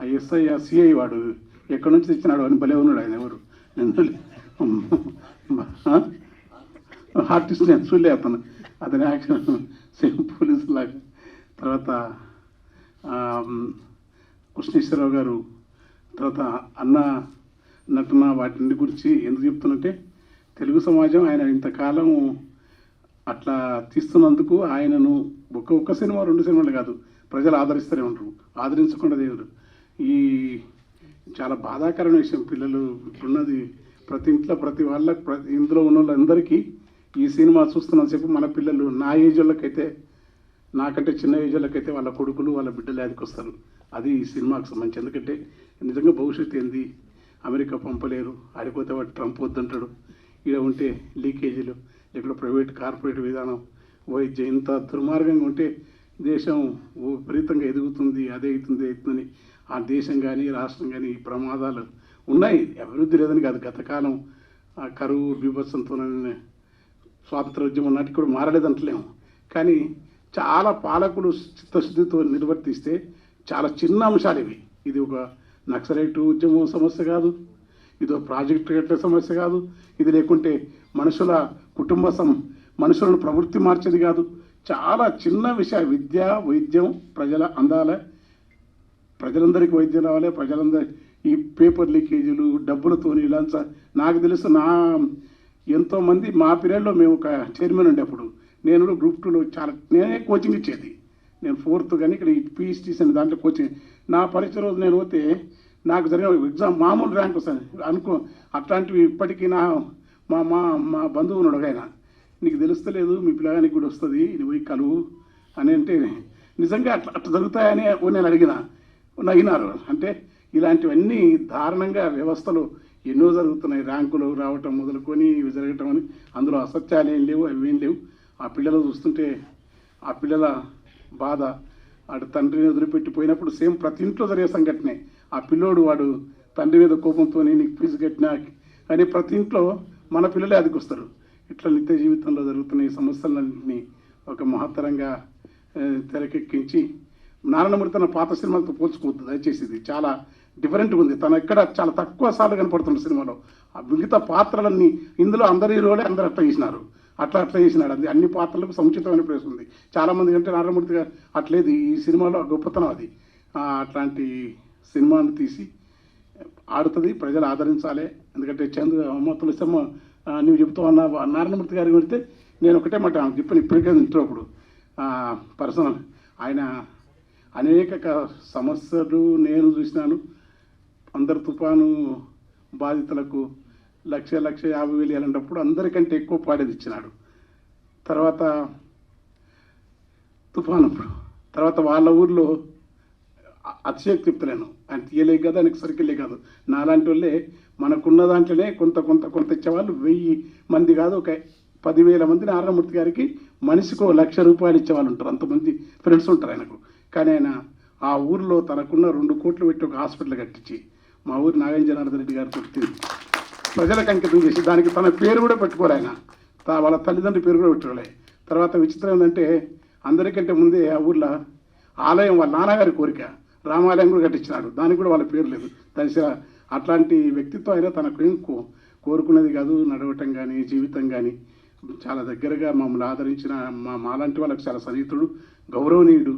ఆ ఎస్ఐ ఆ సిఐ వాడు ఎక్కడి నుంచి తెచ్చినాడు అని భలే ఉన్నాడు ఆయన ఎవరు? ఆర్టిస్ట్ నేను చూడలే అతను. అతని యాక్షన్ సేమ్ పోలీసు లాగా. తర్వాత కృష్ణేశ్వరరావు గారు తర్వాత అన్న నటన వాటిని గురించి ఎందుకు చెప్తున్నట్టే తెలుగు సమాజం ఆయన ఇంతకాలం అట్లా తీస్తున్నందుకు ఆయనను ఒక్క ఒక్క సినిమా రెండు సినిమాలు కాదు ప్రజలు ఆదరిస్తూనే ఉంటారు ఆదరించకుండా దేవుడు. ఈ చాలా బాధాకరమైన విషయం. పిల్లలు ఇప్పుడున్నది ప్రతి ఇంట్లో ప్రతి వాళ్ళ ప్రతి ఇందులో ఉన్న వాళ్ళందరికీ ఈ సినిమా చూస్తున్నాను చెప్పి మన పిల్లలు నా ఏజ్ వాళ్ళకైతే నాకంటే చిన్న ఏజ్ వాళ్ళకైతే వాళ్ళ కొడుకులు వాళ్ళ బిడ్డలు యాదికి వస్తారు. అది ఈ సినిమాకు సంబంధించి. ఎందుకంటే నిజంగా భవిష్యత్తు ఏంది? అమెరికా పంపలేరు ఆడిపోతే వాడు ట్రంప్ వద్దంటాడు. ఇక్కడ ఉంటే లీకేజీలు ఇక్కడ ప్రైవేట్ కార్పొరేట్ విధానం వైద్యం ఇంత దుర్మార్గంగా ఉంటే దేశం విపరీతంగా ఎదుగుతుంది అదే అవుతుంది అవుతుందని. ఆ దేశం కానీ రాష్ట్రం కానీ ఈ ప్రమాదాలు ఉన్నాయి. అభివృద్ధి లేదని కాదు. గతకాలం ఆ కరువు బీభత్సంతో స్వాతంత్ర ఉద్యమం నాటికి కూడా మారలేదంటలేము. కానీ చాలా పాలకులు చిత్తశుద్ధితో నిర్వర్తిస్తే చాలా చిన్న అంశాలు ఇవి. ఇది ఒక నక్సలైట్ ఉద్యమం సమస్య కాదు. ఇది ఒక ప్రాజెక్టు కట్టే సమస్య కాదు. ఇది లేకుంటే మనుషుల కుటుంబ సం మనుషులను ప్రవృత్తి మార్చేది కాదు. చాలా చిన్న విషయ విద్య వైద్యం ప్రజల అందాల. ప్రజలందరికీ వైద్యం రావాలి ప్రజలందరి ఈ పేపర్ లీకేజీలు డబ్బులతోని లంచ నాకు తెలుసు నా ఎంతోమంది మా పీరియడ్లో మేము ఒక చైర్మన్ ఉండే అప్పుడు నేను కూడా గ్రూప్ టూలో చాలా నేనే కోచింగ్ ఇచ్చేది. నేను ఫోర్త్ కానీ ఇక్కడ పిహెచ్టీస్ అనే దాంట్లో కోచింగ్. నా పరీక్ష రోజు నేను పోతే నాకు జరిగిన ఎగ్జామ్ మామూలు ర్యాంక్ వస్తాను అనుకో అట్లాంటివి ఇప్పటికీ నా మా మా మా బంధువు ఉన్నాడు ఆయన. నీకు తెలుస్తలేదు మీ పిల్లగానికి కూడా వస్తుంది నువ్వు పోయి కలువు అని అంటే నిజంగా అట్లా అట్లా జరుగుతాయని నేను అడిగిన. నగినారు. అంటే ఇలాంటివన్నీ దారుణంగా వ్యవస్థలు ఎన్నో జరుగుతున్నాయి. ర్యాంకులు రావటం మొదలుకొని ఇవి జరగటం అని అందులో అసత్యాలు ఏం లేవు అవి ఏం లేవు. ఆ పిల్లలు చూస్తుంటే ఆ పిల్లల బాధ వాడు తండ్రిని వదిలిపెట్టిపోయినప్పుడు సేమ్ ప్రతి ఇంట్లో జరిగే సంఘటనే. ఆ పిల్లోడు వాడు తండ్రి మీద కోపంతో నీకు ఫీజు కట్టినా అని ప్రతి ఇంట్లో మన పిల్లలే అదికొస్తారు ఇట్లా నిత్య జీవితంలో జరుగుతున్న ఈ సమస్యలన్నింటినీ ఒక మహత్తరంగా తెరకెక్కించి నారాయణమూర్తి తన పాత సినిమాలతో పోల్చుకోవద్దు దయచేసి ఇది చాలా డిఫరెంట్గా ఉంది. తను ఎక్కడ చాలా తక్కువ సార్లు కనపడుతున్న సినిమాలో ఆ మిగతా పాత్రలన్నీ ఇందులో అందరి హీరోలే అందరు అట్లా చేసినారు. అట్లా అట్లా చేసినాడు. అది అన్ని పాత్రలకు సముచితమైన ప్లేస్ ఉంది. చాలామంది అంటే కంటే నారాయణమూర్తి గారు అట్లేదు ఈ సినిమాలో గొప్పతనం అది. అట్లాంటి సినిమాను తీసి ఆడుతుంది ప్రజలు ఆదరించాలి. ఎందుకంటే చంద్ర అమ్మ తులసమ్మ నువ్వు చెప్తావు అన్న నారాయణమూర్తి గారి గురితే నేను ఒకటే మాట ఆమెకు చెప్పాను ఇప్పటికే ఇంట్లో అప్పుడు పర్సనల్ ఆయన అనేక సమస్యలు నేను చూసినాను. అందరు తుఫాను బాధితులకు లక్ష లక్ష యాభై వేలు వెళ్ళినప్పుడు అందరికంటే ఎక్కువ పాడేది ఇచ్చినాడు. తర్వాత తుఫాను అప్పుడు. తర్వాత వాళ్ళ ఊర్లో అతిశయోక్తి చెప్తలేను ఆయన తీయలేక కాదు ఆయనకి సరికెళ్ళే కాదు నాలాంటి వాళ్ళే మనకున్న దాంట్లోనే కొంత కొంత కొంత ఇచ్చేవాళ్ళు వెయ్యి మంది కాదు ఒక పదివేల మంది నారాయణమూర్తి గారికి మనిషికి ఒక లక్ష రూపాయలు ఇచ్చేవాళ్ళు ఉంటారు. అంతమంది ఫ్రెండ్స్ ఉంటారు ఆయనకు. కానీ ఆయన ఆ ఊర్లో తనకున్న రెండు కోట్లు పెట్టి ఒక హాస్పిటల్ కట్టించి మా ఊరు నాగేంద్ర జనార్దన్ రెడ్డి గారు ప్రజలకు అంకితం చేసి దానికి తన పేరు కూడా పెట్టుకోలే ఆయన. వాళ్ళ తల్లిదండ్రుల పేరు కూడా పెట్టుకోలే. తర్వాత విచిత్రం ఏంటంటే అందరికంటే ముందే ఆ ఊర్లో ఆలయం వాళ్ళ నాన్నగారి కోరిక. రామాలయం కూడా కట్టించినాడు. దానికి కూడా వాళ్ళ పేరు లేదు. దాని అట్లాంటి వ్యక్తిత్వం అయినా తనకు కో కోరుకున్నది కాదు నడవటం కానీ జీవితం కానీ చాలా దగ్గరగా మమ్మల్ని ఆదరించిన మా మాలాంటి వాళ్ళకి చాలా సన్నిహితుడు గౌరవనీయుడు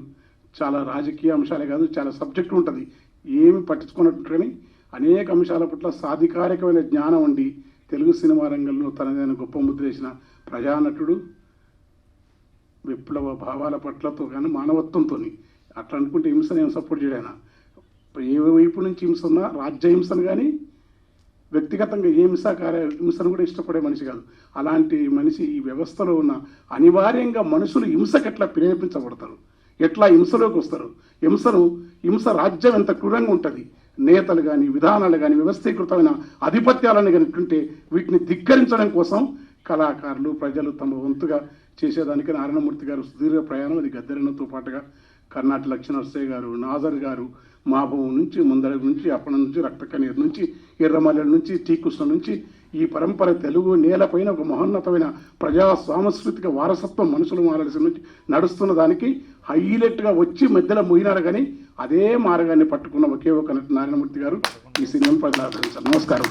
చాలా రాజకీయ అంశాలే కాదు చాలా సబ్జెక్టు ఉంటుంది. ఏమి పట్టించుకున్నట్టు కానీ అనేక అంశాల పట్ల సాధికారికమైన జ్ఞానం ఉండి తెలుగు సినిమా రంగంలో తనదైన గొప్ప ముద్ర వేసిన ప్రజానటుడు విప్లవ భావాల పట్లతో కానీ మానవత్వంతో అట్లా అనుకుంటే హింసను ఏం సపోర్ట్ చేయడాయన ఏ వైపు నుంచి హింస ఉన్నా రాజ్య హింసను కానీ వ్యక్తిగతంగా ఏ హింస కార్య హింసను కూడా ఇష్టపడే మనిషి కాదు. అలాంటి మనిషి ఈ వ్యవస్థలో ఉన్న అనివార్యంగా మనుషులు హింసకు ఎట్లా ప్రేరేపించబడతారు? ఎట్లా హింసలోకి వస్తారు? హింసను హింస రాజ్యం ఎంత క్రూరంగా ఉంటుంది? నేతలు కానీ విధానాలు కానీ వ్యవస్థీకృతమైన ఆధిపత్యాలను కనుక్కుంటే వీటిని ధిక్కరించడం కోసం కళాకారులు ప్రజలు తమ వంతుగా చేసేదానికి నారాయణమూర్తి గారు సుదీర్ఘ ప్రయాణం అది గద్దెరణతో పాటుగా కర్ణాటక లక్ష్మణరసయ్య గారు నాజర్ గారు మాభవం నుంచి ముందర నుంచి అప్పటి నుంచి రక్తకన్నీరు నుంచి ఎర్రమల్లెల నుంచి టీకృష్ణ నుంచి ఈ పరంపర తెలుగు నేలపైన ఒక మహోన్నతమైన ప్రజా సాంస్కృతిక వారసత్వం మనుషులు మారాల్సిన నుంచి నడుస్తున్న దానికి హైలైట్గా వచ్చి మధ్యలో మోయినారు కానీ అదే మార్గాన్ని పట్టుకున్న ఒకే ఒక నారాయణమూర్తి గారు. ఈ సినిమాను ప్రజలు నమస్కారం.